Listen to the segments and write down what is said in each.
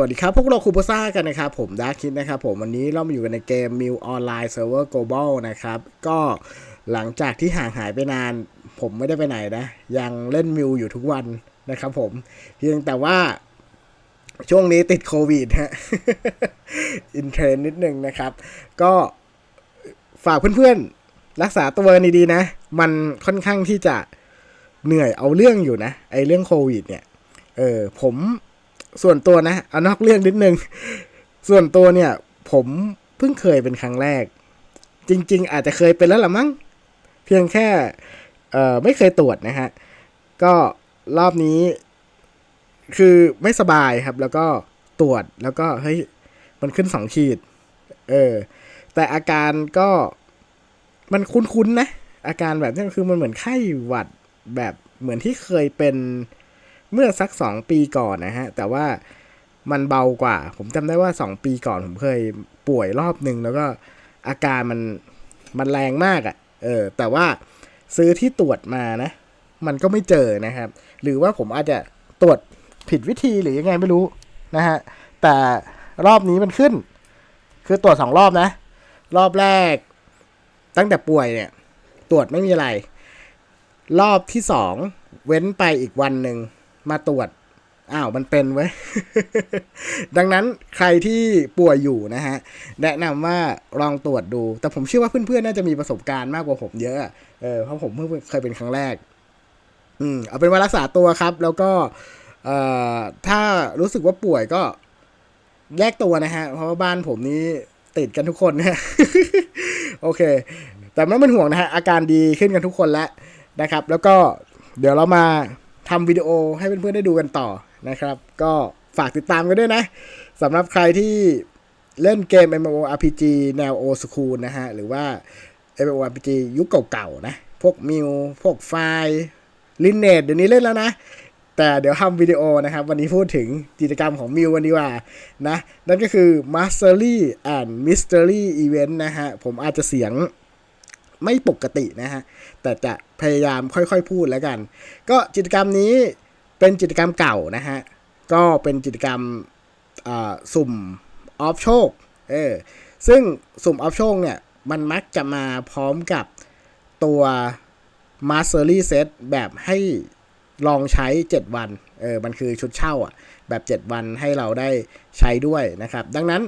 วัสดีครับ พวกเราคูปซ่ากันนะครับผมดาร์คิดนะครับผมวันนี้เรามาอยู่กันในเกม Mill Online Server Global นะครับ ก็หลังจากที่ห่างหายไปนาน ผมไม่ได้ไปไหนนะ ยังเล่นมิวอยู่ทุกวันนะครับผม เพียงแต่ว่าช่วงนี้ติดโควิดฮะอินเทรนนิดนึงนะครับ ก็ฝากเพื่อนๆ รักษาตัวกันดีๆนะ มันค่อนข้างที่จะเหนื่อยเอาเรื่องอยู่นะ ไอเรื่องโควิดเนี่ย เออผม ส่วนตัวนะเอานอกเรื่องนิดนึง ส่วนตัวเนี่ย ผมเพิ่งเคยเป็นครั้งแรก จริง ๆ อาจจะเคยเป็นแล้วละมั้ง เพียงแค่เอ่อไม่เคยตรวจนะฮะ ก็รอบนี้ คือไม่สบายครับ แล้วก็ตรวจแล้วก็เฮ้ยมันขึ้นสองขีด เออ แต่อาการก็มันคุ้นๆนะ อาการแบบนี้คือมันเหมือนไข้หวัดแบบเหมือนที่เคยเป็น เมื่อสักสองปีก่อนนะฮะ แต่ว่ามันเบากว่า ผมจำได้ว่าสองปีก่อนผมเคยป่วยรอบหนึ่งแล้วก็อาการมันมันแรงมากอะ่ะ เออ แต่ว่าซื้อที่ตรวจมานะ มันก็ไม่เจอนะครับ หรือว่าผมอาจจะตรวจผิดวิธีหรือยังไงไม่รู้นะฮะ แต่รอบนี้มันขึ้น คือตรวจสองรอบนะ รอบแรก ตั้งแต่ป่วยเนี่ย ตรวจไม่มีอะไร รอบที่สองเว้นไปอีกวันหนึ่ง มาตรวจอ้าวมันเป็นเว้ ดังนั้นใครที่ป่วยอยู่นะฮะ แนะนำว่าลองตรวจดู แต่ผมเชื่อว่าเพื่อนๆ น่าจะมีประสบการณ์มากกว่าผมเยอะเออเพราะผมเพิ่งเคยเป็นครั้งแรก อืมเอาเป็นว่ารักษาตัวครับ แล้วก็ เอ่อถ้ารู้สึกว่าป่วยก็แยกตัวนะฮะ เพราะว่าบ้านผมนี้ติดกันทุกคนนะโอเค แต่ไม่ต้องเป็นห่วงนะฮะ อาการดีขึ้นกันทุกคนแล้วนะครับ แล้วก็เดี๋ยวเรามา ทำวิดีโอให้เพื่อนๆได้ดูกันต่อนะครับ ก็ฝากติดตามกันด้วยนะสำหรับใครที่เล่นเกม MMORPG แนว Old School นะฮะ หรือว่า MMORPG ยุคเก่าๆนะ พวกมิว พวกไฟล์ลินเนตเดี๋ยวนี้เล่นแล้วนะ แต่เดี๋ยวทำวิดีโอนะครับ วันนี้พูดถึงกิจกรรมของมิววันดีกว่านะ นั่นก็คือ Mastery and Mystery Event นะฮะ ผมอาจจะเสียงไม่ปกตินะฮะ แต่จะพยายามค่อยๆพูดแล้วกัน ก็กิจกรรมนี้เป็นกิจกรรมเก่านะฮะ ก็เป็นกิจกรรมสุ่มออฟโชค เออ ซึ่งสุ่มออฟโชคเนี่ย มันมักจะมาพร้อมกับตัว Mastery Set แบบให้ลองใช้ 7 วัน เออ มันคือชุดเช่าอะ แบบ 7 วันให้เราได้ใช้ด้วยนะครับ ดังนั้น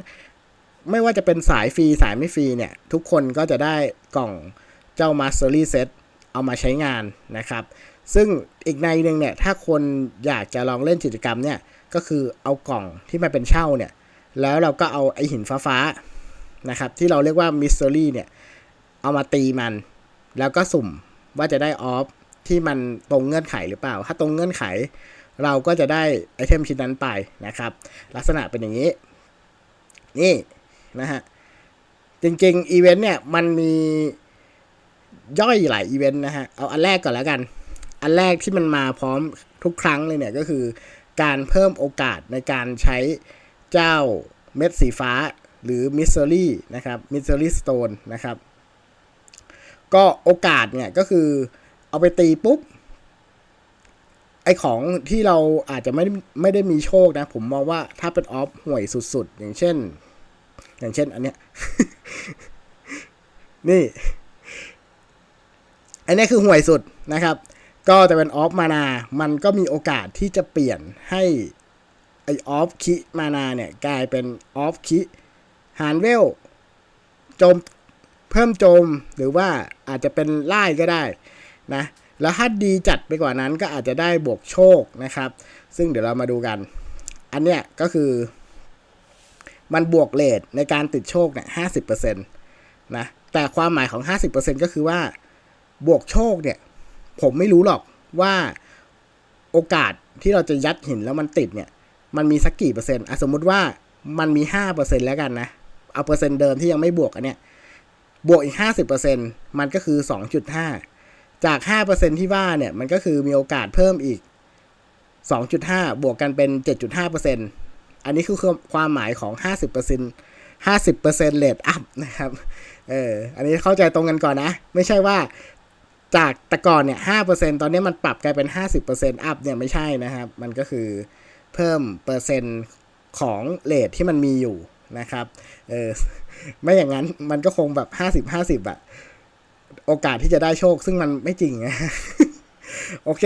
ไม่ว่าจะเป็นสายฟรี สายไม่ฟรีเนี่ย ทุกคนก็จะได้กล่องเจ้า Mastery Set เอามาใช้งานนะครับ ซึ่งอีกในหนึ่งเนี่ยถ้าคนอยากจะลองเล่นกิจกรรมเนี่ยก็คือเอากล่องที่มันเป็นเช่าเนี่ยแล้วเราก็เอาไอหินฟ้าๆนะครับที่เราเรียกว่า Mystery เนี่ยเอามาตีมัน แล้วก็สุ่มว่าจะได้ออฟที่มันตรงเงื่อนไขหรือเปล่า ถ้าตรงเงื่อนไข เราก็จะได้ไอเทมชิ้นนั้นไปนะครับ ลักษณะเป็นอย่างนี้ นี่นะฮะจริงๆอีเวนต์เนี่ยมันมี ย่อยหลายอีเวนต์นะฮะ เอาอันแรกก่อนแล้วกัน อันแรกที่มันมาพร้อมทุกครั้งเลยเนี่ยก็คือ การเพิ่มโอกาสในการใช้เจ้าเม็ดสีฟ้าหรือมิสซิลี่นะครับมิสซิลี่สโตนนะครับ ก็โอกาสเนี่ยก็คือเอาไปตีปุ๊บไอของที่เราอาจจะไม่ไม่ได้มีโชคนะ ผมมองว่าถ้าเป็นออฟห่วยสุดๆ อย่างเช่น อย่างเช่นอันเนี้ย นี่ อันนี้คือห่วยสุดนะครับ ก็จะเป็นออฟมานา มันก็มีโอกาสที่จะเปลี่ยนให้ไอออฟคิมานาเนี่ยกลายเป็นออฟคิฮานเวลโจมเพิ่มโจมหรือว่าอาจจะเป็นไล่ก็ได้นะแล้วถ้าดีจัดไปกว่านั้นก็อาจจะได้บวกโชคนะครับ ซึ่งเดี๋ยวเรามาดูกัน อันเนี้ยก็คือ มันบวกเลทในการติดโชคเนี่ยห้าสิบเปอร์เซ็นต์นะแต่ความหมายของห้าสิบเปอร์เซ็นก็คือว่า บวกโชคเนี่ย ผมไม่รู้หรอกว่าโอกาสที่เราจะยัดหินแล้วมันติดเนี่ย มันมีสักกี่เปอร์เซ็นต์อะสมมุติว่ามันมีห้าเปอร์เซ็นต์แล้วกันนะ เอาเปอร์เซ็นต์เดิมที่ยังไม่บวกอันเนี้ย บวกอีกห้าสิบเปอร์เซ็นต์มันก็คือสองจุดห้าจากห้าเปอร์เซ็นต์ที่ว่าเนี่ย มันก็คือมีโอกาสเพิ่มอีกสองจุดห้าบวกกันเป็นเจ็ดจุดห้าเปอร์เซ็นต์อันนี้คือความหมายของห้าสิบเปอร์เซ็นต์ห้าสิบเปอร์เซ็นต์เลทอัพนะครับ เออ อันนี้เข้าใจตรงกันก่อนนะ ไม่ใช่ว่า จากแต่ก่อนเนี่ยห้าเปอร์เซ็นตอนนี้มันปรับกลายเป็นห้าสิบเปอร์เซ็นต์อัพเนี่ยไม่ใช่นะครับ มันก็คือเพิ่มเปอร์เซ็นต์ของเลทที่มันมีอยู่นะครับ เออ ไม่อย่างนั้นมันก็คงแบบห้าสิบห้าสิบอะโอกาสที่จะได้โชคซึ่งมันไม่จริงนะโอเค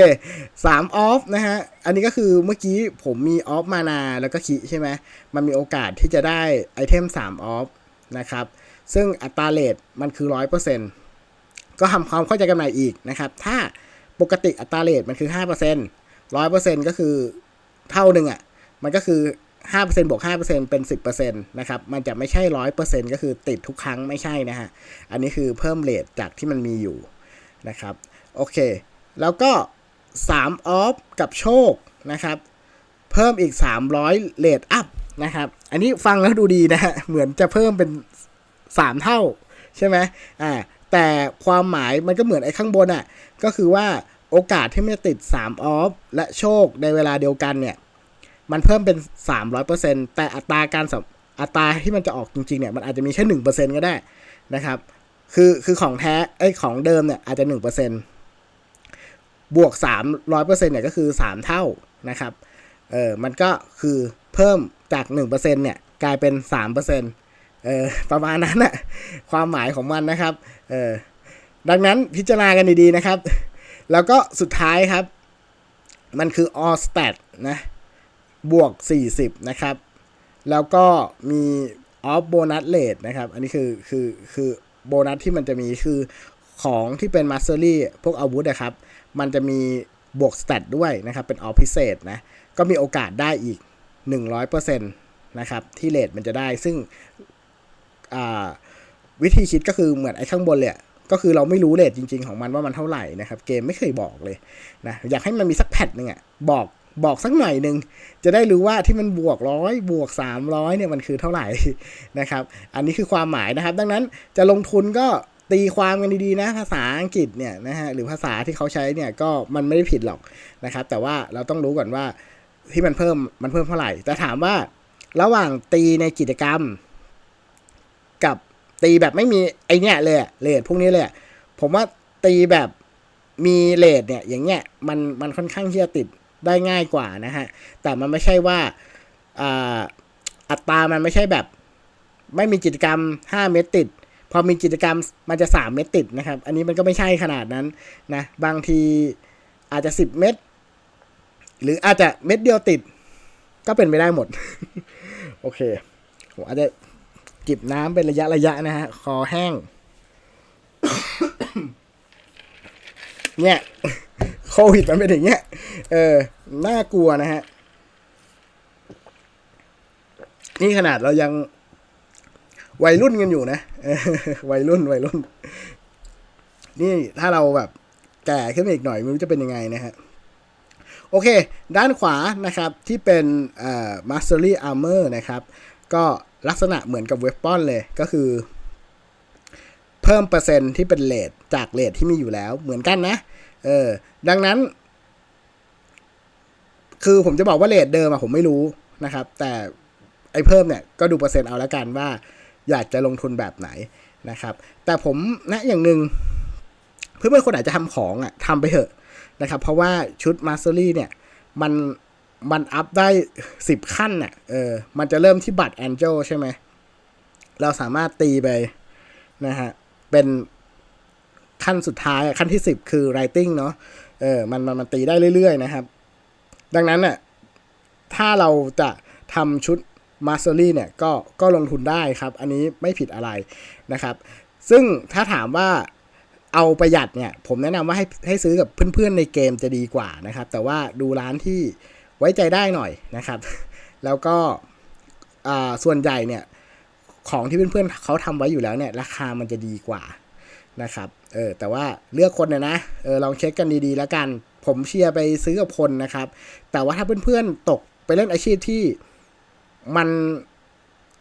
สามออฟนะฮะ อันนี้ก็คือเมื่อกี้ผมมีออฟมานาแล้วก็คิใช่ไหม มันมีโอกาสที่จะได้ไอเทม3ออฟนะครับ ซึ่งอัตราเลทมันคือ100% ก็ทำความเข้าใจกันใหม่อีกนะครับ ถ้าปกติอัตราเลทมันคือ 5% 100%ก็คือเท่าหนึ่งอะ่ะ มันก็คือ 5%บวก5%เป็น 10%นะครับ มันจะไม่ใช่ 100%ก็คือติดทุกครั้งไม่ใช่นะฮะ อันนี้คือเพิ่มเลทจากที่มันมีอยู่นะครับ โอเค แล้วก็3ออฟกับโชคนะครับ เพิ่มอีก 300เลทอัพนะครับ อันนี้ฟังแล้วดูดีนะฮะ เหมือนจะเพิ่มเป็น 3 เท่าใช่ไหมอ่า แต่ความหมายมันก็เหมือนไอ้ข้างบนอะ ก็คือว่าโอกาสที่มันจะติด 3 ออฟ และโชคในเวลาเดียวกันเนี่ย มันเพิ่มเป็น 300%แต่อัตราการอัตราที่มันจะออกจริงๆเนี่ย มันอาจจะมีแค่ 1%ก็ได้นะครับ คือคือของแท้ไอ้ของเดิมเนี่ยอาจจะ 1%บวก 300%เนี่ยก็คือ 3 เท่านะครับ เออมันก็คือเพิ่มจาก 1%เนี่ยกลายเป็น 3%เออประมาณนั้นนะความหมายของมันนะครับ เออดังนั้นพิจารณากันดีๆนะครับ แล้วก็สุดท้ายครับ มันคือ all stat นะบวก 40 นะครับ แล้วก็มี off bonus rate นะครับ อันนี้คือคือคือโบนัสที่มันจะมีคือของที่เป็น mastery พวกอาวุธนะครับ มันจะมีบวก stat ด้วยนะครับ เป็น off พิเศษนะ ก็มีโอกาสได้อีก 100%นะครับ ที่เลทมันจะได้ซึ่งอ่า วิธีคิดก็คือเหมือนไอ้ข้างบนเลยก็คือเราไม่รู้เลทจริง ๆ ของมันว่ามันเท่าไหร่นะครับ เกมไม่เคยบอกเลยนะอยากให้มันมีสักแพทหนึ่งอะบอกบอกสักหน่อยหนึ่งจะได้รู้ว่าที่มันบวกร้อยบวก 300เนี่ยมันคือเท่าไหร่นะครับ อันนี้คือความหมายนะครับ ดังนั้นจะลงทุนก็ตีความกันดีๆนะภาษาอังกฤษเนี่ยนะฮะหรือภาษาที่เขาใช้เนี่ยก็มันไม่ได้ผิดหรอกนะครับ แต่ว่าเราต้องรู้ก่อนว่าที่มันเพิ่มมันเพิ่มเท่าไหร่ แต่ถามว่าระหว่างตีในกิจกรรมกับ ตีแบบไม่มีไอเนี้ยเลยเลทพวกนี้เลยผมว่าตีแบบมีเลทเนี่ย อย่างเงี้ยมันมันค่อนข้างที่จะติดได้ง่ายกว่านะฮะ แต่มันไม่ใช่ว่าอัตรามันไม่ใช่แบบ ไม่มีกิจกรรม 5 เม็ดติด พอมีกิจกรรมมันจะ 3 เม็ดติดนะครับ อันนี้มันก็ไม่ใช่ขนาดนั้นนะ บางทีอาจจะ 10 เม็ดหรืออาจจะเม็ดเดียวติด ก็เป็นไปได้หมด โอเคผมอาจจะ จิบน้ำเป็นระยะระยะนะฮะ คอแห้ง เนี่ยโควิดมันเป็นอย่างเงี้ย เออ น่ากลัวนะฮะ นี่ขนาดเรายังวัยรุ่นกันอยู่นะวัยรุ่นวัยรุ่น นี่ถ้าเราแบบแก่ขึ้นอีกหน่อยม่รู้จะเป็นยังไงนะฮะ โอเค ด้านขวานะครับที่เป็นเอ่อ Mastery Armor นะครับ ก็ ลักษณะเหมือนกับเว p ปอนเลยก็คือ เพิ่มเปอร์เซ็นต์ที่เป็นเลทจากเลทที่มีอยู่แล้วเหมือนกันนะเออดังนั้น คือผมจะบอกว่าเลทเดิมอะผมไม่รู้นะครับ แต่ไอ้เพิ่มเนี่ยก็ดูเปอร์เซ็นต์เอาละกันว่า อยากจะลงทุนแบบไหนนะครับ แต่ผมนะอย่างหนึ่งเพื่อนๆคนอาจจะทำของอะทำไปเถอะนะครับ เพราะว่าชุดมาสเตอรี่เนี่ยมัน มันอัพได้สิบขั้นน่ะ เออ มันจะเริ่มที่บัตรแองเจลใช่ไหม เราสามารถตีไปนะฮะ เป็นขั้นสุดท้ายขั้นที่สิบคือ writing เนาะ เออ มันมันมันตีได้เรื่อยๆนะครับ ดังนั้นน่ะ ถ้าเราจะทำชุด Mastery เนี่ย ก็ก็ลงทุนได้ครับ อันนี้ไม่ผิดอะไรนะครับ ซึ่งถ้าถามว่าเอาประหยัดเนี่ย ผมแนะนำว่าให้ให้ซื้อกับเพื่อนๆในเกมจะดีกว่านะครับ แต่ว่าดูร้านที่ ว้ใจได้หน่อยนะครับ แล้วก็ส่วนใหญ่เนี่ยของที่เพื่อนๆเขาทำไว้อยู่แล้วเนี่ยราคามันจะดีกว่านะครับ เออแต่ว่าเลือกคนนะนะ เออลองเช็คกันดีๆแล้วกัน ผมเชียร์ไปซื้อกับคนนะครับ แต่ว่าถ้าเพื่อนๆตกไปเล่นอาชีพที่มัน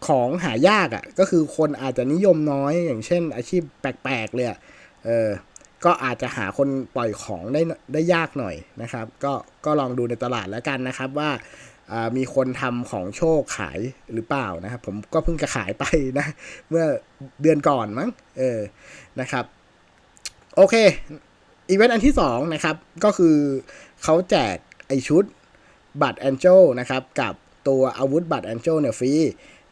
ของหายากอะ่ะ ก็คือคนอาจจะนิยมน้อยอย่างเช่นอาชีพแปลกๆเลยอะเออ ก็อาจจะหาคนปล่อยของได้ได้ยากหน่อยนะครับ ก็ก็ลองดูในตลาดแล้วกันนะครับว่ามีคนทำของโชคขายหรือเปล่านะครับ ผมก็เพิ่งจะขายไปนะ เมื่อเดือนก่อนมั้งเออนะครับ โอเคอีเวนต์อันที่2นะครับ ก็คือเขาแจกไอชุดบัตรแองเจลนะครับ กับตัวอาวุธบัตรแอนเจลเนี่ยฟรี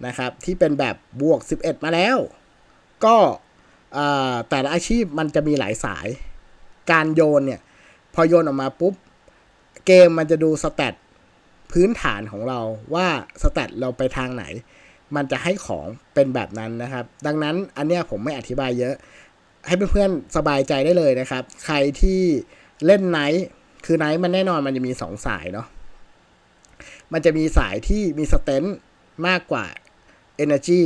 นะครับ ที่เป็นแบบบวก 11 มาแล้ว ก็ แต่ละอาชีพมันจะมีหลายสาย การโยนเนี่ย พอโยนออกมาปุ๊บ เกมมันจะดูสแตทพื้นฐานของเราว่าสแตทเราไปทางไหน มันจะให้ของเป็นแบบนั้นนะครับ ดังนั้นอันเนี้ยผมไม่อธิบายเยอะ ให้เพื่อนๆสบายใจได้เลยนะครับ ใครที่เล่นไนท์คือไนท์มันแน่นอนมันจะมีสองสายเนาะมันจะมีสายที่มีสเตนมากกว่า Energy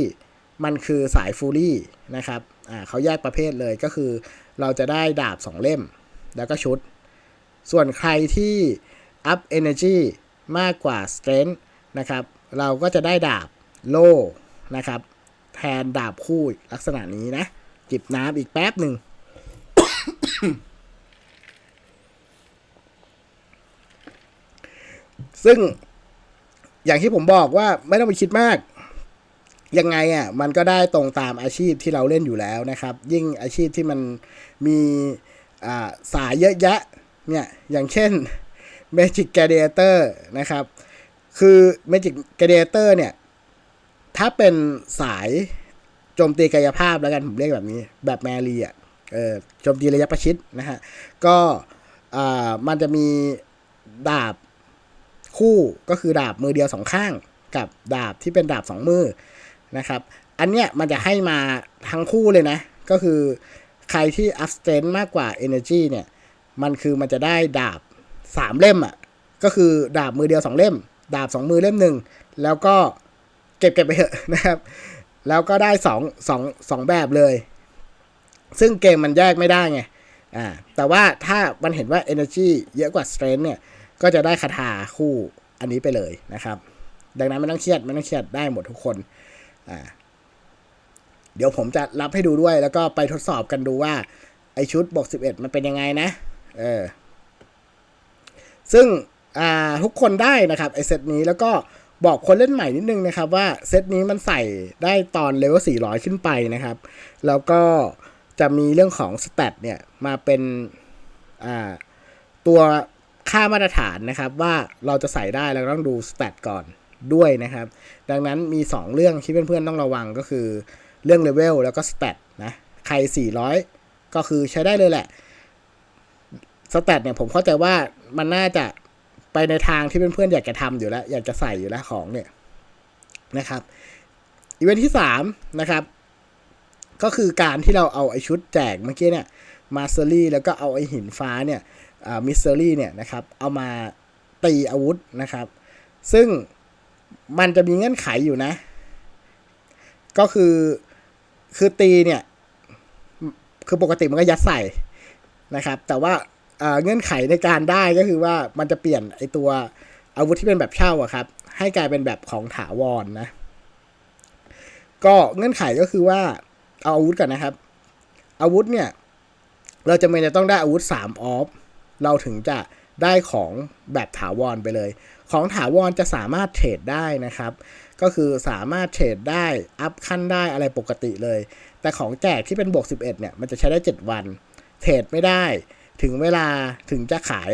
มันคือสายฟูลี่นะครับ อ่าเขาแยกประเภทเลยก็คือ เราจะได้ดาบ 2 เล่ม แล้วก็ชุด ส่วนใครที่ up energy มากกว่า strength นะครับ เราก็จะได้ดาบโล่นะครับ แทนดาบคู่ลักษณะนี้นะ จิบน้ำอีกแป๊บหนึ่ง ซึ่งอย่างที่ผมบอกว่าไม่ต้องไปคิดมาก ยังไงอะมันก็ได้ตรงตามอาชีพที่เราเล่นอยู่แล้วนะครับ ยิ่งอาชีพที่มันมีสายเยอะแยะเนี่ยอย่างเช่น Magic Gladiator นะครับ คือ Magic Gladiator เนี่ย ถ้าเป็นสายโจมตีกายภาพแล้วกัน ผมเรียกแบบนี้ แบบแมรี่อะเออโจมตีระยะประชิดนะฮะ ก็อ่ามันจะมีดาบคู่ก็คือดาบมือเดียวสองข้าง กับดาบที่เป็นดาบสองมือ นะครับ อันเนี้ยมันจะให้มาทั้งคู่เลยนะ ก็คือใครที่ up strength มากกว่า energy เนี่ย มันคือมันจะได้ดาบสามเล่มอะ ก็คือดาบมือเดียวสองเล่ม ดาบสองมือเล่มหนึ่ง แล้วก็เก็บเก็บไปเถอะนะครับ แล้วก็ได้สองสองสองแบบเลย ซึ่งเกมมันแยกไม่ได้ไง อ่า แต่ว่าถ้ามันเห็นว่า energy เยอะกว่า strength เนี่ย ก็จะได้คาถาคู่อันนี้ไปเลยนะครับ ดังนั้นไม่ต้องเครียดไม่ต้องเครียดได้หมดทุกคน อ่าเดี๋ยวผมจะรับให้ดูด้วย แล้วก็ไปทดสอบกันดูว่า ไอชุดบวก11มันเป็นยังไงนะ เออ ซึ่งอ่าทุกคนได้นะครับไอเซตนี้แล้วก็บอกคนเล่นใหม่นิดนึงนะครับว่าเซตนี้มันใส่ได้ตอนเลเวล400 ขึ้นไปนะครับ แล้วก็จะมีเรื่องของสเตตเนี่ยมาเป็นอ่าตัวค่ามาตรฐานนะครับ ว่าเราจะใส่ได้เราต้องดูสเตตก่อน ด้วยนะครับ ดังนั้นมี 2 เรื่องที่เพื่อนๆต้องระวังก็คือเรื่องเลเวลแล้วก็สเตตนะ ใคร 400 ก็คือใช้ได้เลยแหละสแตทเนี่ยผมเข้าใจว่ามันน่าจะไปในทางที่เพื่อนๆอยากจะทำอยู่แล้ว อยากจะใส่อยู่แล้วของเนี่ยนะครับอีเวนท์ที่สามนะครับ ก็คือการที่เราเอาไอชุดแจกเมื่อกี้เนี่ยมาสเตอรี่แล้วก็เอาไอหินฟ้าเนี่ยมิสเตอรี่เนี่ยนะครับ เอามาตีอาวุธนะครับ ซึ่ง มันจะมีเงื่อนไขอยู่นะ ก็คือคือตีเนี่ย คือปกติมันก็ยัดใส่นะครับ แต่ว่าเงื่อนไขในการได้ก็คือว่ามันจะเปลี่ยนไอตัวอาวุธที่เป็นแบบเช่าอะครับ ให้กลายเป็นแบบของถาวรนนะ ก็เงื่อนไขก็คือว่าเอาอาวุธกันนะครับ อาวุธเนี่ย เราจะไม่จะต้องได้อาวุธ3ออฟเราถึงจะได้ของแบบถาวรไปเลย ของถาวรจะสามารถเทรดได้นะครับ ก็คือสามารถเทรดได้ อัพขั้นได้อะไรปกติเลย แต่ของแจกที่เป็นบวก 11 เนี่ย มันจะใช้ได้ 7 วัน เทรดไม่ได้ ถึงเวลาถึงจะขาย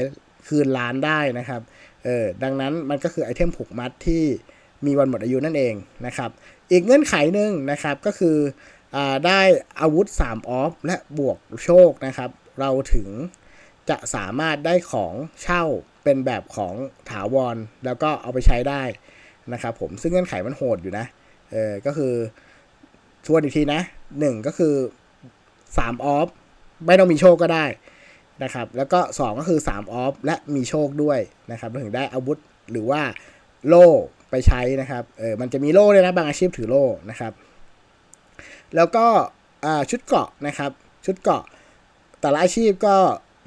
คืนร้านได้นะครับ เออ ดังนั้นมันก็คือไอเทมผูกมัดที่มีวันหมดอายุนั่นเองนะครับ อีกเงื่อนไขหนึ่งนะครับก็คืออได้อาวุธ 3 ออฟ และบวกโชคนะครับ เราถึงจะสามารถได้ของเช่า เป็นแบบของถาวร แล้วก็เอาไปใช้ได้นะครับผมซึ่งเงื่อนไขมันโหดอยู่นะเออก็คือทวนอีกทีนะหนึ่งก็คือ 3 ออฟ ไม่ต้องมีโชคก็ได้นะครับแล้วก็ 2 ก็คือ 3 ออฟ และมีโชคด้วยนะครับเราถึงได้อาวุธหรือว่าโล่ไปใช้นะครับเออมันจะมีโล่ด้วยนะบางอาชีพถือโล่นะครับแล้วก็ชุดเกราะนะครับชุดเกราะแต่ละอาชีพก็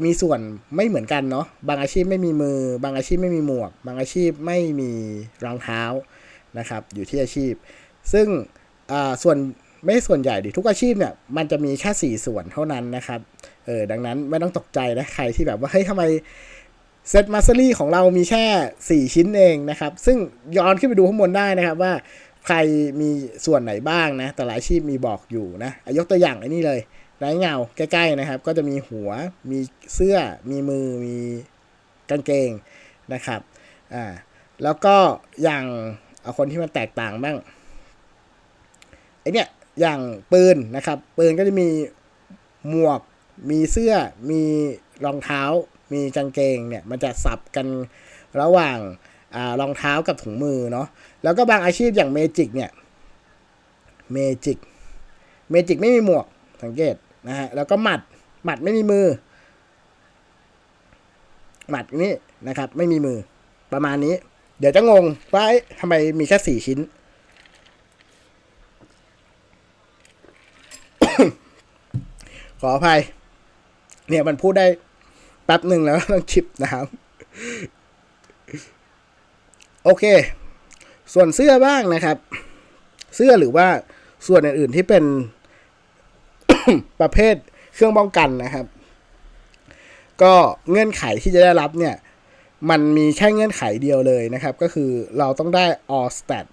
มีส่วนไม่เหมือนกันเนาะบางอาชีพไม่มีมือ บางอาชีพไม่มีหมวก บางอาชีพไม่มีรองเท้านะครับ อยู่ที่อาชีพ ซึ่งส่วนไม่ส่วนใหญ่ดิทุกอาชีพเนี่ยมันจะมีแค่ 4 ส่วนเท่านั้นนะครับเออดังนั้นไม่ต้องตกใจนะใครที่แบบว่าเฮ้ยทำไมเซตมาสเตอรี่ของเรามีแค่ 4 ชิ้นเองนะครับ ซึ่งย้อนขึ้นไปดูข้างบนได้นะครับว่าใครมีส่วนไหนบ้างนะแต่ละอาชีพมีบอกอยู่นะยกตัวอย่างไอ้นี่เลย ไร้เงาใกล้ๆนะครับ ก็จะมีหัว มีเสื้อ มีมือ มีกางเกงนะครับ อ่า แล้วก็อย่างเอาคนที่มันแตกต่างบ้างไอเนี่ยอย่างปืนนะครับ ปืนก็จะมีหมวก มีเสื้อ มีรองเท้า มีกางเกงเนี่ย มันจะสับกันระหว่างอารองเท้ากับถุงมือเนาะ แล้วก็บางอาชีพอย่างเมจิกเนี่ย เมจิก เมจิกไม่มีหมวกสังเกต นะฮะแล้วก็หมัดหมัดไม่มีมือ หมัดนี้นะครับ ไม่มีมือประมาณนี้ เดี๋ยวจะงงว่าทำไมมีแค่สี่ชิ้น ขออภัย เนี่ยมันพูดได้แป๊บหนึ่งแล้วต้องชิปนะครับโอเค ส่วนเสื้อบ้างนะครับ เสื้อหรือว่าส่วนอื่นๆที่เป็น ประเภทเครื่องป้องกันนะครับ ก็เงื่อนไขที่จะได้รับเนี่ยมันมีแค่เงื่อนไขเดียวเลยนะครับ ก็คือเราต้องได้ all stat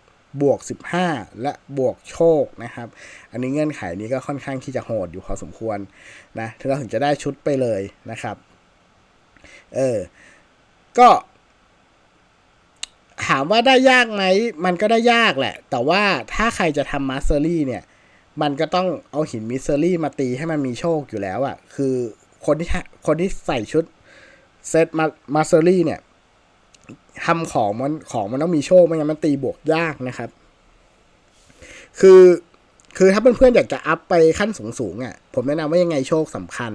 บวก 15 และบวกโชคนะครับ อันนี้เงื่อนไขนี้ก็ค่อนข้างที่จะโหดอยู่พอสมควรนะถึงเราถึงจะได้ชุดไปเลยนะครับ เออ ก็ถามว่าได้ยากไหม มันก็ได้ยากแหละ แต่ว่าถ้าใครจะทำมาสเตอรี่เนี่ย มันก็ต้องเอาหินมิสเตอรี่มาตีให้มันมีโชคอยู่แล้วอะ่ะ คือคนที่คนที่ใส่ชุดเซตมามาสเตอรี่เนี่ยทำของมันของมันต้องมีโชคไม่งั้นมันตีบวกยากนะครับ คือคือถ้าเพื่อนๆอยากจะอัพไปขั้นสูงๆอะ่ะ ผมแนะนำว่ายังไงโชคสำคัญ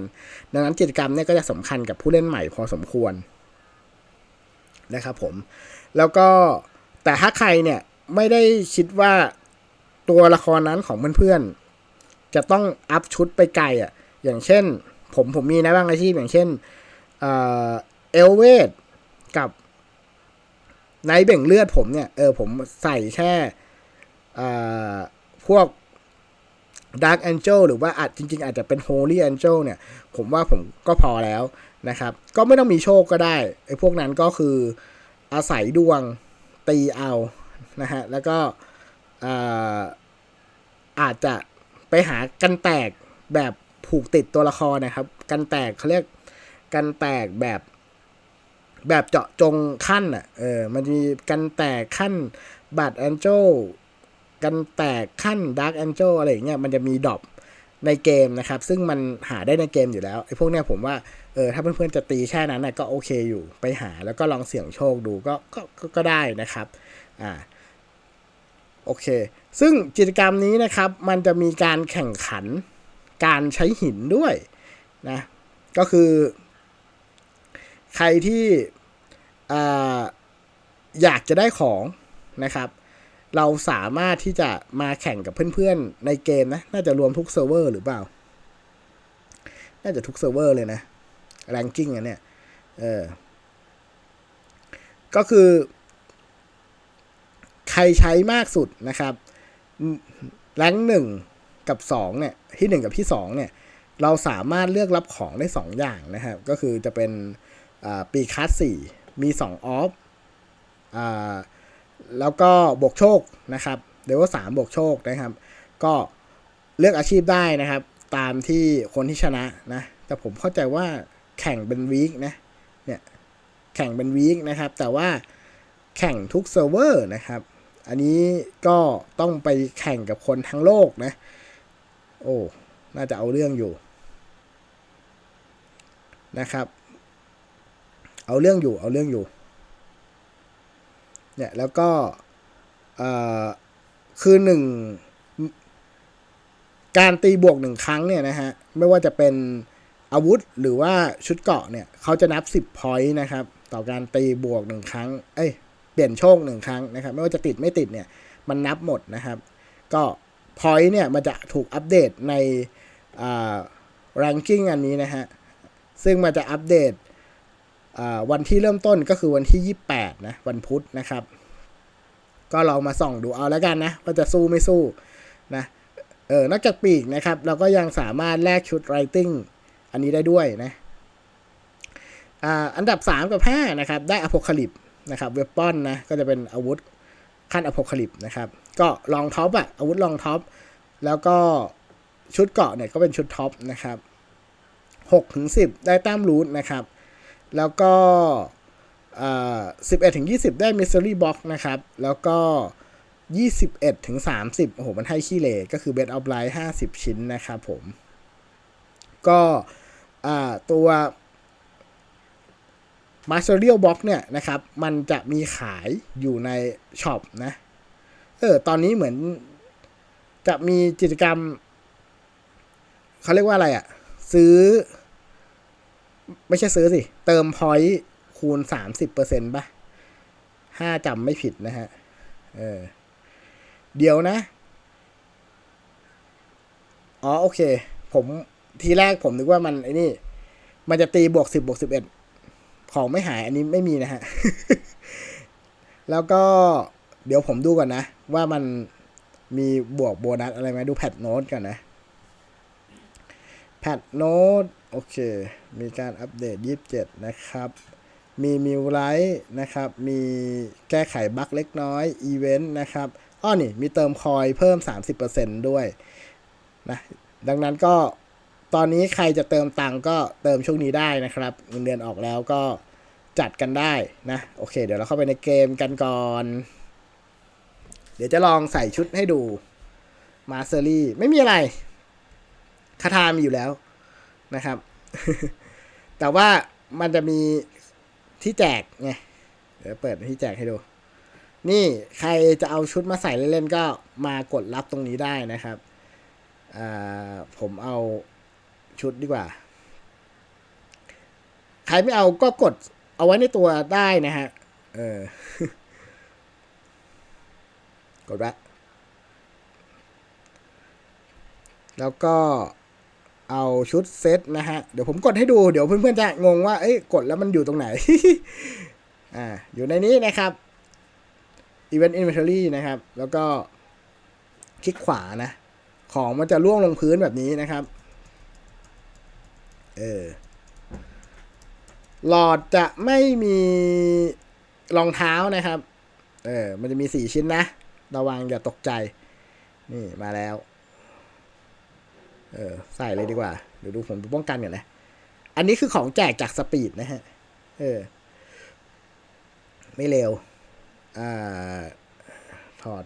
ดังนั้นกิจกรรมเนี่ยก็จะสำคัญกับผู้เล่นใหม่พอสมควรนะครับผม แล้วก็แต่ถ้าใครเนี่ยไม่ได้คิดว่า ตัวละครนั้นของเพื่อนๆจะต้องอัพชุดไปไกลอะ อย่างเช่น ผมผมมีนะบางอาชีพอย่างเช่นเอลเวดกับไนเบ่งเลือดผมเนี่ย เออผมใส่แค่พวก Dark Angel หรือว่าอาจจริง ๆ อาจจะเป็น Holy Angel เนี่ย ผมว่าผมก็พอแล้วนะครับ ก็ไม่ต้องมีโชคก็ได้ไอ้พวกนั้นก็คืออาศัยดวงตีเอานะฮะ แล้วก็ อาจจะไปหากันแตกแบบผูกติดตัวละครนะครับ กันแตกเขาเรียกกันแตกแบบแบบเจาะจงขั้นอะ เออ มันมีกันแตกขั้นบัตแอนเจลกันแตกขั้นดาร์กแอนเจลอะไรอย่างเงี้ย มันจะมีดรอปในเกมนะครับ ซึ่งมันหาได้ในเกมอยู่แล้วไอ้พวกเนี้ยผมว่า เออ ถ้าเพื่อนๆจะตีแค่นั้นนะก็โอเคอยู่ ไปหาแล้วก็ลองเสี่ยงโชคดูก็ก็ก็ได้นะครับ อ่า โอเค ซึ่งกิจกรรมนี้นะครับ มันจะมีการแข่งขันการใช้หินด้วยนะ ก็คือ ใครที่อยากจะได้ของนะครับ เราสามารถที่จะมาแข่งกับเพื่อนๆ ในเกมนะ น่าจะรวมทุกเซิร์ฟเวอร์หรือเปล่า น่าจะทุกเซิร์ฟเวอร์เลยนะ แรงกิ้งอันเนี้ย เออ ก็คือ รใช้มากสุดนะครับแรงหนึ่งกับสองเนี่ยที่หนึ่งกับที่สองเนี่ยเราสามารถเลือกรับของได้สองอย่างนะครับ ก็คือจะเป็นปีคัสสี่มีสองออฟแล้วก็บวกโชคนะครับเดี๋ยวว่าสามบวกโชคนะครับ ก็เลือกอาชีพได้นะครับ ตามที่คนที่ชนะนะ แต่ผมเข้าใจว่าแข่งเป็นวีคนะเนี่ยแข่งเป็นวีคนะครับ แต่ว่าแข่งทุกเซิร์ฟเวอร์นะครับ อันนี้ก็ต้องไปแข่งกับคนทั้งโลกนะ โอ้ น่าจะเอาเรื่องอยู่นะครับ เอาเรื่องอยู่ เอาเรื่องอยู่ เนี่ย แล้วก็คือหนึ่ง การตีบวกหนึ่งครั้งเนี่ยนะฮะ ไม่ว่าจะเป็นอาวุธหรือว่าชุดเกาะเนี่ย เขาจะนับ 10 point นะครับ ต่อการตีบวกหนึ่งครั้ง เอ้ย เปลี่ยนโชคหนึ่งครั้งนะครับ ไม่ว่าจะติดไม่ติดเนี่ยมันนับหมดนะครับ ก็ point เนี่ยมันจะถูกอัปเดตในอ่า ranking อันนี้นะฮะ ซึ่งมันจะอัปเดตวันที่เริ่มต้นก็คือวันที่ 28 นะ วันพุธนะครับ ก็ลองมาส่องดูเอาแล้วกันนะว่าจะสู้ไม่สู้นะเออนอกจากปีกนะครับ เราก็ยังสามารถแลกชุด writing อันนี้ได้ด้วยนะอ่าอันดับ 3 กับ 5 นะครับ ได้อโพคาลิป นะครับเวปอนนะก็จะเป็นอาวุธขั้นอพคลิปนะครับ ก็ลองท็อปอะอาวุธลองท็อป แล้วก็ชุดเกาะเนี่ยก็เป็นชุดท็อปนะครับ6ถึง10 ได้แต้มรูทนะครับ แล้วก็เอ่อ11ถึง20 ได้ mystery box นะครับ แล้วก็ 21ถึง30 โอ้โห มันให้ขี้เหร่ก็คือ bed of light 50 ชิ้นนะครับผม ก็ตัว อ่าตัว material box เนี่ยนะครับ มันจะมีขายอยู่ในช็อปนะ เออ ตอนนี้เหมือนจะมีกิจกรรม เขาเรียกว่าอะไรอะ่ะซื้อ ไม่ใช่ซื้อสิ เติมพอยต์คูณสามสิบเปอร์เซ็นต์ป่ะห้าจำไม่ผิดนะฮะ เออ เดี๋ยวนะ อ๋อ โอเค ผมทีแรกผมนึกว่ามันไอ้นี่ มันจะตีบวกสิบบวกสิบเอ็ด ของไม่หายอันนี้ไม่มีนะฮะ แล้วก็เดี๋ยวผมดูก่อนนะ ว่ามันมีบวกโบนัสอะไรไหมดูแพทโน้ตก่อนนะ แพทโน้ตโอเค มีการอัปเดต 27 นะครับ มีมิวไลท์นะครับ มีแก้ไขบั๊กเล็กน้อย อีเวนต์นะครับอ้อนี่ มีเติมคอยเพิ่ม 30%ด้วยนะ ดังนั้นก็ ตอนนี้ใครจะเติมตังก็เติมช่วงนี้ได้นะครับเงินเดือนออกแล้วก็จัดกันได้นะ โอเค เดี๋ยวเราเข้าไปในเกมกันก่อน เดี๋ยวจะลองใส่ชุดให้ดูมาเซอรี่ไม่มีอะไรคาทามีอยู่แล้วนะครับ แต่ว่ามันจะมีที่แจกไงเดี๋ยวเปิดที่แจกให้ดู นี่ใครจะเอาชุดมาใส่เล่นๆก็มากดรับตรงนี้ได้นะครับผมเอา ชุดดีกว่า ใครไม่เอาก็กดเอาไว้ในตัวได้นะฮะ เออ กดไว้แล้วก็เอาชุดเซตนะฮะ เดี๋ยวผมกดให้ดู เดี๋ยวเพื่อนๆจะงงว่า เอ้ย กดแล้วมันอยู่ตรงไหน อ่า อยู่ในนี้นะครับ Event Inventory นะครับ แล้วก็คลิกขวานะ ของมันจะล่วงลงพื้นแบบนี้นะครับ เออหลอดจะไม่มีรองเท้านะครับ เออ มันจะมีสี่ชิ้นนะ ระวังอย่าตกใจ นี่มาแล้ว เออ ใส่เลยดีกว่า เดี๋ยวดูผมป้องกันก่อนนะ อันนี้คือของแจกจากสปีดนะฮะ เออ ไม่เร็ว อ่า ถอด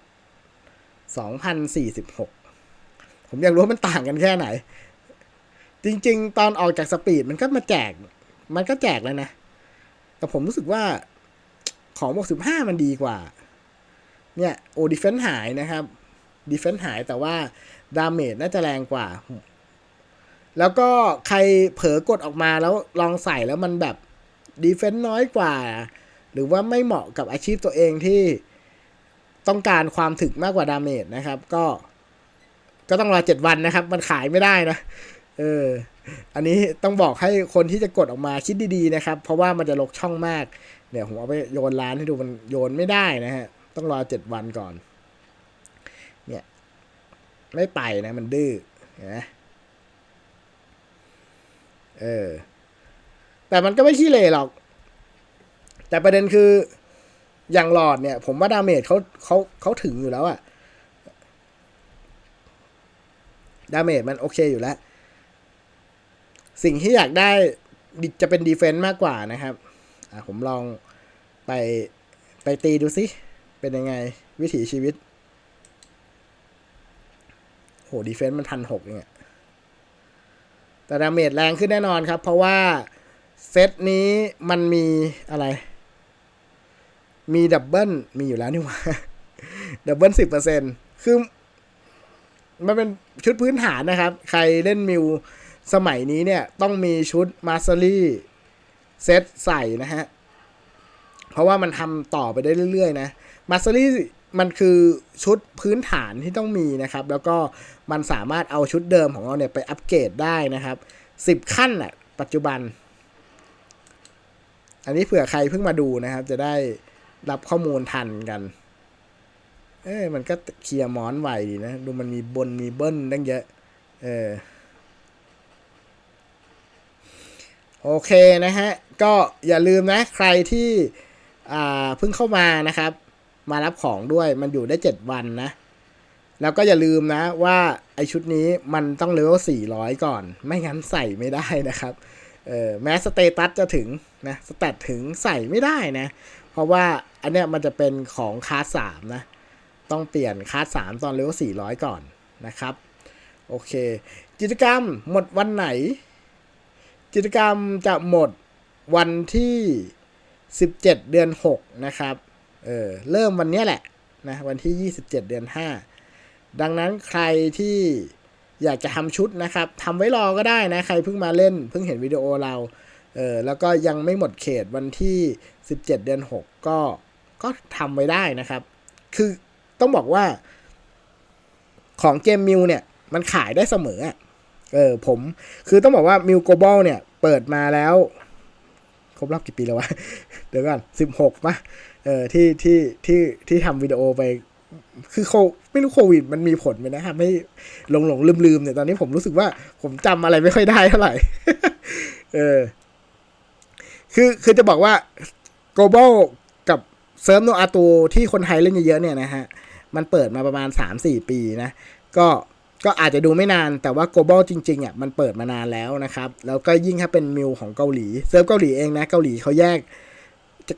สองพันสี่สิบหก ผมอยากรู้ว่ามันต่างกันแค่ไหน จริง ๆ ตอนออกจากสปีดมันก็มาแจก มันก็แจกแล้วนะ แต่ผมรู้สึกว่าของบวกสิบห้ามันดีกว่า เนี่ยโอดิเฟนหายนะครับดิเฟนหายแต่ว่าดาเมจน่าจะแรงกว่า แล้วก็ใครเผลอกดออกมาแล้วลองใส่แล้วมันแบบดีเฟนน้อยกว่า หรือว่าไม่เหมาะกับอาชีพตัวเองที่ต้องการความถึกมากกว่าดาเมจนะครับ ก็ ก็ต้องรอเจ็ดวันนะครับ มันขายไม่ได้นะ เออ อันนี้ต้องบอกให้คนที่จะกดออกมาคิดดีๆนะครับ เพราะว่ามันจะลกช่องมาก เดี๋ยวผมเอาไปโยนร้านให้ดูมันโยนไม่ได้นะฮะ ต้องรอเจ็ดวันก่อน เนี่ย ไม่ไปนะมันดื้อเห็นไหมเออ แต่มันก็ไม่ขี้เหร่หรอก แต่ประเด็นคือ อย่างหลอดเนี่ย ผมว่าดาเมจเขาเขาเขาถึงอยู่แล้วอะดาเมจมันโอเคอยู่แล้ว สิ่งที่อยากได้จะเป็นดีเฟนต์มากกว่านะครับผมลองไปไปตีดูสิเป็นยังไงวิถีชีวิต โหดีเฟนต์มันพันหกเนี่ยแต่ดาเมจแรงขึ้นแน่นอนครับ เพราะว่าเซตนี้มันมีอะไร มีดับเบิลมีอยู่แล้วนี่หว่าดับเบิลสิบเปอร์เซ็นคือ มันเป็นชุดพื้นฐานนะครับ ใครเล่นมิว สมัยนี้เนี่ยต้องมีชุดมาส t อรี่เซตใส่นะฮะ เพราะว่ามันทำต่อไปได้เรื่อยๆนะมาส t อรี่มันคือชุดพื้นฐานที่ต้องมีนะครับ แล้วก็มันสามารถเอาชุดเดิมของเราเนี่ยไปอัปเกรดได้นะครับสิบขั้นอะปัจจุบัน อันนี้เผื่อใครเพิ่งมาดูนะครับ จะได้รับข้อมูลทันกัน เอ้ยมันก็เคลียร์มอนไหวดีนะ ดูมันมีบนมีเบิ้ลตั้งเยอะ เออ โอเคนะฮะ ก็อย่าลืมนะใครที่เพิ่งเข้ามานะครับ มารับของด้วยมันอยู่ได้ 7 วันนะ แล้วก็อย่าลืมนะว่าไอชุดนี้มันต้องเลเวล400 ก่อน ไม่งั้นใส่ไม่ได้นะครับเออแม้สเตตัสจะถึงนะสแตทถึงใส่ไม่ได้นะ เพราะว่าอันเนี้ยมันจะเป็นของคาสสามนะ ต้องเปลี่ยนคาสสามตอนเลเวลสี่ร้อยก่อนนะครับ โอเค กิจกรรมหมดวันไหน กิจกรรมจะหมดวันที่ 17 เดือน 6 นะครับ เออ เริ่มวันนี้แหละนะ วันที่ 27 เดือน 5 ดังนั้นใครที่อยากจะทำชุดนะครับทำไว้รอก็ได้นะ ใครเพิ่งมาเล่น เพิ่งเห็นวิดีโอเรา เออ แล้วก็ยังไม่หมดเขตวันที่ 17 เดือน 6 ก็ ก็ทำไว้ได้นะครับ คือต้องบอกว่า ของเกมมิวเนี่ย มันขายได้เสมอ เออผมคือต้องบอกว่ามิวโกบอลเนี่ย เปิดมาแล้ว ครบรอบกี่ปีแล้ววะ เดี๋ยวก่อนสิบหกป่ะเออที่ที่ที่ที่ทำวิดีโอไปคือโคไม่รู้โควิดมันมีผลไหมนะครับไม่หลงหลงลืมลืมเนี่ยตอนนี้ผมรู้สึกว่าผมจำอะไรไม่ค่อยได้เท่าไหร่ เออ คือคือจะบอกว่า global กับเซิร์ฟโนอาตูที่คนไทยเล่นเยอะๆเนี่ยนะฮะ มันเปิดมาประมาณ3-4ปีนะ ก็ ก็อาจจะดูไม่นานแต่ว่า global จริงๆอะมันเปิดมานานแล้วนะครับ แล้วก็ยิ่งถ้าเป็นมิวของเกาหลีเซิร์ฟเกาหลีเองนะเกาหลีเขาแยก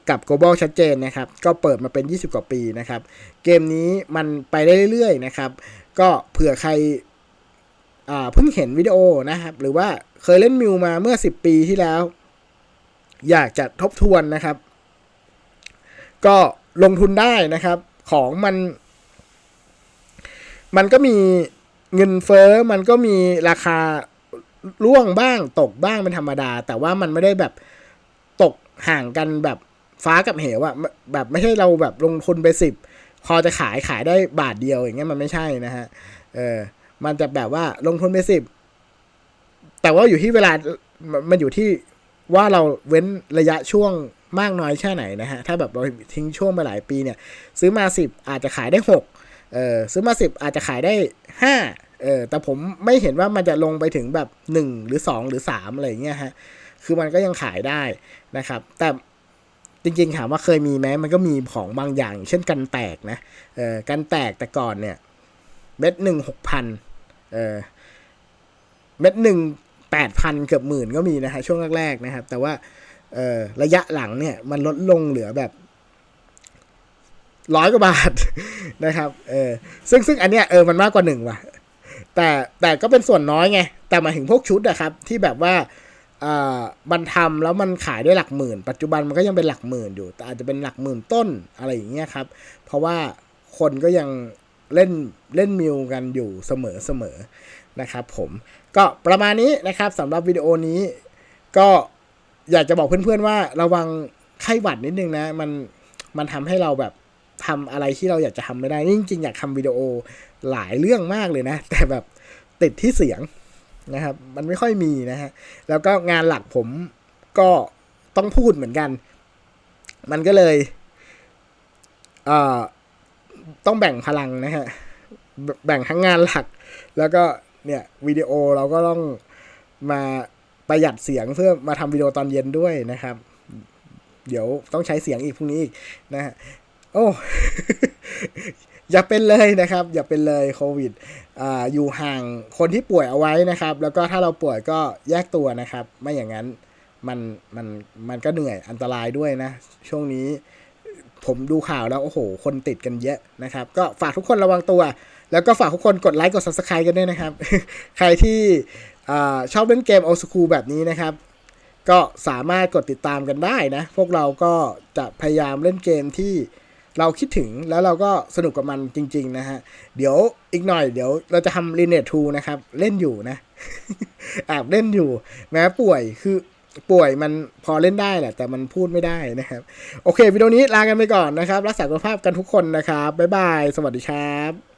กับ global ชัดเจนนะครับ ก็เปิดมาเป็น 20 กว่าปีนะครับ เกมนี้มันไปได้เรื่อยๆนะครับ ก็เผื่อใครอ่าเพิ่งเห็นวิดีโอนะครับ หรือว่าเคยเล่นมิวมาเมื่อ 10 ปีที่แล้ว อยากจะทบทวนนะครับ ก็ลงทุนได้นะครับ ของมัน มันก็มี เงินเฟ้อมันก็มีราคาร่วงบ้างตกบ้างเป็นธรรมดา แต่ว่ามันไม่ได้แบบตกห่างกันแบบฟ้ากับเหวอะแบบไม่ใช่เราแบบลงทุนไปสิบพอจะขายขายได้บาทเดียวอย่างเงี้ยมันไม่ใช่นะฮะเออมันจะแบบว่าลงทุนไปสิบแต่ว่าอยู่ที่เวลามันอยู่ที่ว่าเราเว้นระยะช่วงมากน้อยแค่ไหนนะฮะ ถ้าแบบเราทิ้งช่วงไปหลายปีเนี่ย ซื้อมาสิบอาจจะขายได้หก เออซื้อมาสิบอาจจะขายได้ห้าเออแต่ผมไม่เห็นว่ามันจะลงไปถึงแบบหนึ่งหรือสองหรือสามอะไรเงี้ยฮะ คือมันก็ยังขายได้นะครับ แต่จริงๆ ถามว่าเคยมีไหมมันก็มีของบางอย่างอย่าง เช่นกันแตกนะ เออกันแตกแต่ก่อนเนี่ย เม็ดหนึ่งหกพันเออเม็ดหนึ่งแปดพันเกือบหมื่นก็มีนะฮะช่วงแรกๆนะครับ แต่ว่าเออระยะหลังเนี่ยมันลดลงเหลือแบบ ร้อยกว่าบาทนะครับ เออ ซึ่งซึ่งอันเนี้ยเออมันมากกว่าหนึ่งว่ะ แต่แต่ก็เป็นส่วนน้อยไง แต่หมายถึงพวกชุดอะครับ ที่แบบว่าอ่ามันทำแล้วมันขายได้หลักหมื่น ปัจจุบันมันก็ยังเป็นหลักหมื่นอยู่ แต่อาจจะเป็นหลักหมื่นต้นอะไรอย่างเงี้ยครับ เพราะว่าคนก็ยังเล่นเล่นมิวกันอยู่เสมอเสมอนะครับผม ก็ประมาณนี้นะครับสำหรับวิดีโอนี้ ก็อยากจะบอกเพื่อนๆว่าระวังไข้หวัดนิดนึงนะ มันมันทำให้เราแบบ ทำอะไรที่เราอยากจะทำไม่ได้จริงๆอยากทำวิดีโอหลายเรื่องมากเลยนะ แต่แบบติดที่เสียงนะครับ มันไม่ค่อยมีนะฮะแล้วก็งานหลักผมก็ต้องพูดเหมือนกัน มันก็เลยเอ่อต้องแบ่งพลังนะฮะแบ่งทั้งงานหลัก แล้วก็เนี่ยวิดีโอเราก็ต้องมาประหยัดเสียงเพื่อมาทำวิดีโอตอนเย็นด้วยนะครับ เดี๋ยวต้องใช้เสียงอีกพรุ่งนี้อีกนะฮะ โอ้อย่าเป็นเลยนะครับ อย่าเป็นเลยโควิดออยู่ห่างคนที่ป่วยเอาไว้นะครับ แล้วก็ถ้าเราป่วยก็แยกตัวนะครับ ไม่อย่างนั้นมันมันมันก็เหนื่อยอันตรายด้วยนะ ช่วงนี้ผมดูข่าวแล้ว โอ้โห คนติดกันเยอะนะครับ ก็ฝากทุกคนระวังตัว แล้วก็ฝากทุกคนกดไลค์กด subscribe กันด้วยนะครับ ใครที่อชอบเล่นเกม old school แบบนี้นะครับ ก็สามารถกดติดตามกันได้นะ พวกเราก็จะพยายามเล่นเกมที่ เราคิดถึงแล้วเราก็สนุกกับมันจริง ๆ นะฮะ เดี๋ยวอีกหน่อยเดี๋ยวเราจะทำ Lineage 2นะครับ เล่นอยู่นะแอบเล่นอยู่ แม้ป่วยคือป่วยมันพอเล่นได้แหละ แต่มันพูดไม่ได้นะครับ โอเควิดีโอนี้ลากันไปก่อนนะครับ รักษาสุขภาพกันทุกคนนะครับ บ๊ายบาย สวัสดีครับ